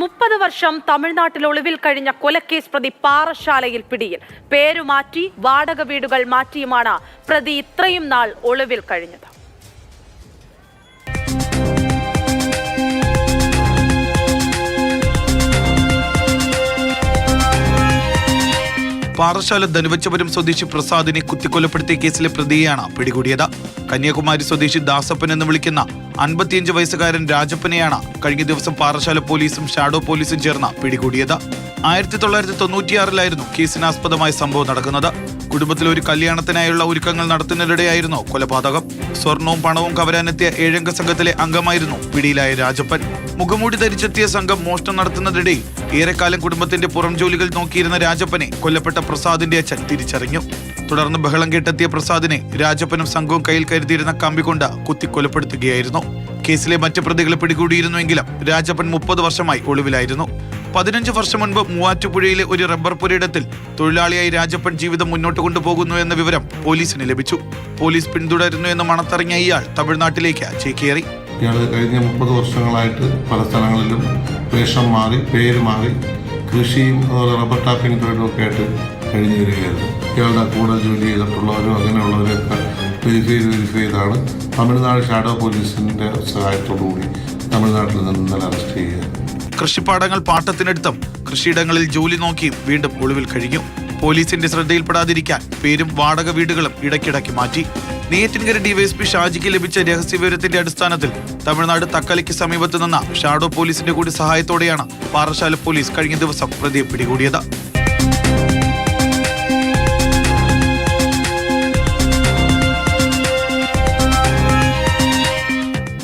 മുപ്പത് വർഷം തമിഴ്നാട്ടിൽ ഒളിവിൽ കഴിഞ്ഞ കൊലക്കേസ് പ്രതി പാറശാലയിൽ പിടിയിൽ. പേരുമാറ്റി വാടക വീടുകൾ മാറ്റിയുമാണ് പ്രതി ഇത്രയും നാൾ ഒളിവിൽ കഴിഞ്ഞത്. പാറശാല ധനുവച്ചപുരം സ്വദേശി പ്രസാദിനെ കുത്തിക്കൊലപ്പെടുത്തിയ കേസിലെ പ്രതിയെയാണ് പിടികൂടിയത്. കന്യാകുമാരി സ്വദേശി ദാസപ്പൻ എന്ന് വിളിക്കുന്ന അൻപത്തിയഞ്ച് വയസ്സുകാരൻ രാജപ്പനെയാണ് കഴിഞ്ഞ ദിവസം പാറശാല പോലീസും ഷാഡോ പോലീസും ചേർന്ന് പിടികൂടിയത്. ആയിരത്തി തൊള്ളായിരത്തി തൊണ്ണൂറ്റിയാറിലായിരുന്നു കേസിനാസ്പദമായ സംഭവം നടക്കുന്നത്. കുടുംബത്തിൽ ഒരു കല്യാണത്തിനായുള്ള ഒരുക്കങ്ങൾ നടത്തുന്നതിനിടെയായിരുന്നു കൊലപാതകം. സ്വർണവും പണവും കവരാനെത്തിയ ഏഴംഗ സംഘത്തിലെ അംഗമായിരുന്നു പിടിയിലായ രാജപ്പൻ. മുഖമൂടി ധരിച്ചെത്തിയ സംഘം മോഷണം നടത്തുന്നതിനിടയിൽ ഏറെക്കാലം കുടുംബത്തിന്റെ പുറം ജോലികൾ നോക്കിയിരുന്ന രാജപ്പനെ കൊല്ലപ്പെട്ട പ്രസാദിന്റെ അച്ഛൻ തിരിച്ചറിഞ്ഞു. തുടർന്ന് ബഹളം കേട്ടെത്തിയ പ്രസാദിനെ രാജപ്പനും സംഘവും കയ്യിൽ കരുതിയിരുന്ന കമ്പി കൊണ്ട് കുത്തിക്കൊലപ്പെടുത്തുകയായിരുന്നു. കേസിലെ മറ്റ് പ്രതികളെ പിടികൂടിയിരുന്നുവെങ്കിലും രാജപ്പൻ മുപ്പത് വർഷമായി ഒളിവിലായിരുന്നു. പതിനഞ്ച് വർഷം മുൻപ് മൂവാറ്റുപുഴയിലെ ഒരു റബ്ബർ പുരയിടത്തിൽ തൊഴിലാളിയായി രാജപ്പൻ ജീവിതം മുന്നോട്ട് കൊണ്ടുപോകുന്നു എന്ന വിവരം പോലീസിന് ലഭിച്ചു. പോലീസ് പിന്തുടരുന്നു എന്ന് മണത്തറിഞ്ഞ ഇയാൾ തമിഴ്നാട്ടിലേക്ക് ചേക്കേറി. കഴിഞ്ഞ മുപ്പത് വർഷങ്ങളായിട്ട് പല സ്ഥലങ്ങളിലും വേഷം മാറി പേര് മാറി കൃഷിയും അതുപോലെ റബ്ബർ ടാപ്പിംഗ് തൊഴിലും ഒക്കെ ആയിട്ട് കഴിഞ്ഞു വരികയായിരുന്നു ഇയാളുടെ കൂടെ ജോലി ചെയ്തിട്ടുള്ളവരും അങ്ങനെയുള്ളവരെയൊക്കെ വെരിഫൈ ചെയ്ത് വെരിഫൈ ചെയ്താണ്. തമിഴ്നാട് ഷാഡോ പോലീസിന്റെ സഹായത്തോടുകൂടി തമിഴ്നാട്ടിൽ നിന്ന് അറസ്റ്റ് ചെയ്യുക കൃഷിപ്പാടങ്ങൾ പാട്ടത്തിനെടുത്തും കൃഷിയിടങ്ങളിൽ ജോലി നോക്കി വീണ്ടും ഒളിവിൽ കഴിഞ്ഞു. പോലീസിന്റെ ശ്രദ്ധയിൽപ്പെടാതിരിക്കാൻ പേരും വാടക വീടുകളും ഇടയ്ക്കിടയ്ക്ക് മാറ്റി. നെയ്യാറ്റിൻകര ഡിവൈഎസ്പി ഷാജിക്ക് ലഭിച്ച രഹസ്യവിവരത്തിന്റെ അടിസ്ഥാനത്തിൽ തമിഴ്നാട് തക്കലയ്ക്ക് സമീപത്ത് നിന്ന ഷാഡോ പോലീസിന്റെ കൂടി സഹായത്തോടെയാണ് പാറശാല പോലീസ് കഴിഞ്ഞ ദിവസം പ്രതിയെ പിടികൂടിയത്.